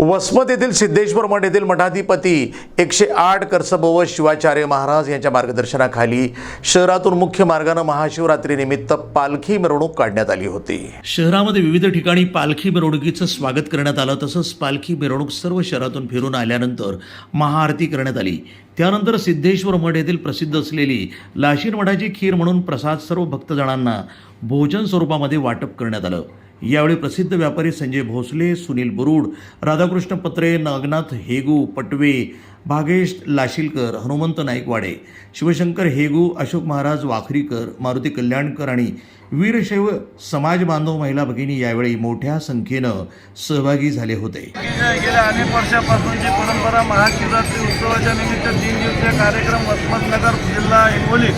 वसमत येथील सिद्धेश्वर मठ येथील मठाधिपती एकशे आठ कर्सबोव शिवाचार्य महाराज यांच्या मार्गदर्शनाखाली शहरातून मुख्य मार्गानं महाशिवरात्रीनिमित्त पालखी मिरवणूक काढण्यात आली होती. शहरामध्ये विविध ठिकाणी पालखी मिरवणुकीचं स्वागत करण्यात आलं तसंच पालखी मिरवणूक सर्व शहरातून फिरून आल्यानंतर महाआरती करण्यात आली. त्यानंतर सिद्धेश्वर मठ येथील प्रसिद्ध असलेली लाशीर मठाची खीर म्हणून प्रसाद सर्व भक्तजणांना भोजन स्वरूपामध्ये वाटप करण्यात आलं. यावेळी प्रसिद्ध व्यापारी संजय भोसले सुनील बुरुड राधाकृष्ण पत्रे नागनाथ हेगू पटवे भागेश लाशिलकर हनुमंत नाईकवाडे शिवशंकर हेगू अशोक महाराज वाखरीकर मारुती कल्याणकर आणि वीरशैव समाज बांधव महिला भगिनी यावेळी मोठ्या संख्येनं सहभागी झाले होते. गेल्या अनेक वर्षापासूनची परंपरा महाशिवरात्री उत्सवाच्या निमित्त तीन दिवसीय कार्यक्रम वसमतनगर जिल्हा हिंगोली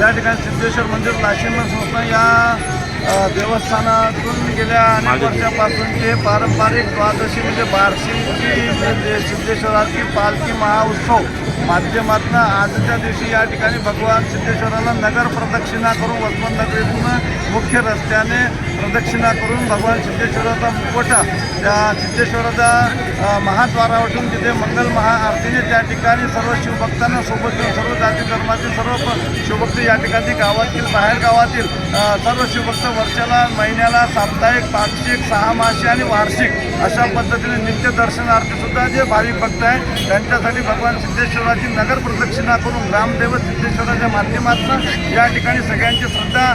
या ठिकाणी सिद्धेश्वर मंदिर लाशिंग संस्था या देवस्थानातून गेल्या अनेक वर्षापासूनचे पारंपरिक द्वादशी म्हणजे बार्शीची म्हणजे सिद्धेश्वराची पालखी महाउत्सव माध्यमातून आजच्या दिवशी या ठिकाणी भगवान सिद्धेश्वराला नगर प्रदक्षिणा करून वसमत नगरीतून मुख्य रस्त्याने प्रदक्षिणा करून भगवान सिद्धेश्वराचा मुखवटा त्या सिद्धेश्वराच्या महाद्वारावरून तिथे मंगल महाआरतीने त्या ठिकाणी सर्व शिवभक्तांना सोबत घेऊन सर्व जाती धर्मातील सर्व शिवभक्त या ठिकाणी गावातील बाहेर गावातील सर्व शिवभक्त वर्षाला महिन्याला साप्ताहिक पाक्षिक सहा आणि वार्षिक अशा पद्धतीने नित्य दर्शनार्थी सुद्धा जे भाविक भक्त आहेत त्यांच्यासाठी भगवान सिद्धेश्वराची नगर प्रदक्षिणा करून ग्रामदैवत सिद्धेश्वराच्या माध्यमातून या ठिकाणी सगळ्यांची श्रद्धा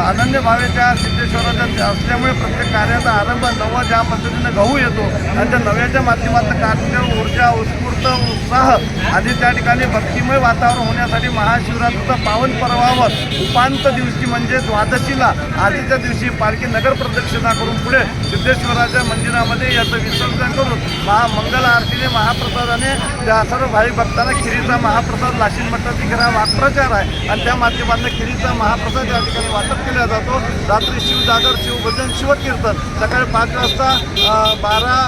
अनन्य भावे भावेच्या सिद्धेश्वराच्या असल्यामुळे प्रत्येक कार्याचा आरंभ नवा ज्या पद्धतीने गहू येतो आणि त्या नव्याच्या माध्यमातून कार्य ऊर्जा उत्स्फूर्त उत्साह आणि त्या ठिकाणी भक्तिमय वातावरण होण्यासाठी महाशिवरात्रीचा पावन पर्वावर उपांत दिवशी म्हणजे द्वादशीला आधीच्या दिवशी पालखी नगर प्रदक्षिणा करून पुढे सिद्धेश्वराच्या मंदिरामध्ये याचं विसर्जन करून महामंगल आरतीने महाप्रसादाने त्या सर्व भाविक भक्तांना खिरीचा महाप्रसाद लाशीन मठाची खरा वाक्प्रचार आहे. आणि त्या माध्यमांना खिरीचा महाप्रसाद या ठिकाणी वाटप केला जातो. रात्री शिवजागर शिवभजन शिवकीर्तन सकाळी पाच वाजता बारा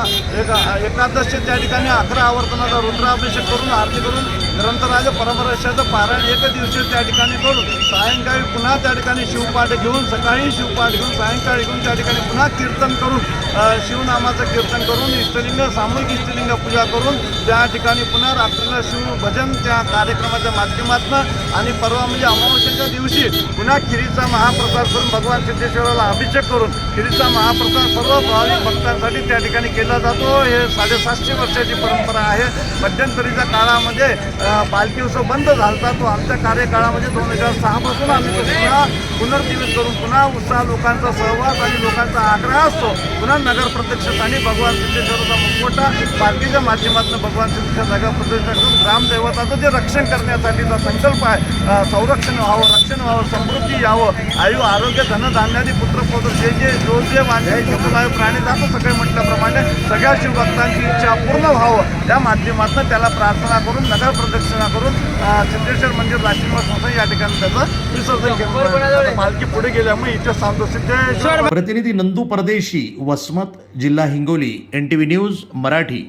एका एकादशी त्या ठिकाणी अकरा आवर्तनाचा रुद्राभिषेक करून आरती करून ग्रंथराज परमरक्षाचं पारायण एक दिवशी त्या ठिकाणी करून सायंकाळी पुन्हा त्या ठिकाणी शिवपाठ घेऊन सकाळी शिवपाठ घेऊन सायंकाळी घेऊन त्या ठिकाणी पुन्हा कीर्तन करून शिवनामाचं कीर्तन करून इष्टलिंग सामूहिक इष्टलिंग पूजा करून त्या ठिकाणी पुन्हा रात्रीला शिवभजन त्या कार्यक्रमाच्या माध्यमातून आणि परवा म्हणजे अमावस्येच्या दिवशी पुन्हा खिरीचा महाप्रसाद करून भगवान सिद्धेश्वराला अभिषेक करून खिरीचा महाप्रसाद सर्व भाविक भक्तांसाठी त्या ठिकाणी केला जातो. हे साडेसातशे वर्षाची परंपरा आहे. मध्यंतरीच्या काळामध्ये पालखी उत्सव बंद झाला तो आमच्या कार्यकाळामध्ये दोन हजार सहापासून आम्ही तो पुन्हा पुनर्जीवित करून पुन्हा उत्साह लोकांचा सहवास आणि लोकांचा आग्रह असतो. पुन्हा नगर प्रत्यक्षात आणि भगवान सिद्धेश्वराचा मुखवटा पालखीच्या माध्यमातून भगवान सिद्धेश्वर जागा प्रतिष्ठा करून ग्रामदैवताचं जे रक्षण करण्यासाठीचा संकल्प आहे संरक्षण व्हावं रक्षण व्हावं समृद्धी यावं आयु आरोग्य धनधान्यादी पुत्रपोत्र जे जे जो जे मानसिक प्राणी जातो सगळे म्हटल्याप्रमाणे सगळ्या शिवभक्तांची इच्छा पूर्ण व्हावं. त्या माध्यमातून त्याला प्रार्थना करून नगर प्रदक्षिणा करून सिद्धेश्वर मंदिर राशींवर संस्था या ठिकाणी त्याचं विसर्जन केलं पालखी पुढे गेल्यामुळे इथे सांगतो सिद्धेश्वर प्रतिनिधी नंदू परदेशी वसमत जिल्हा Hingoli N T V news Marathi.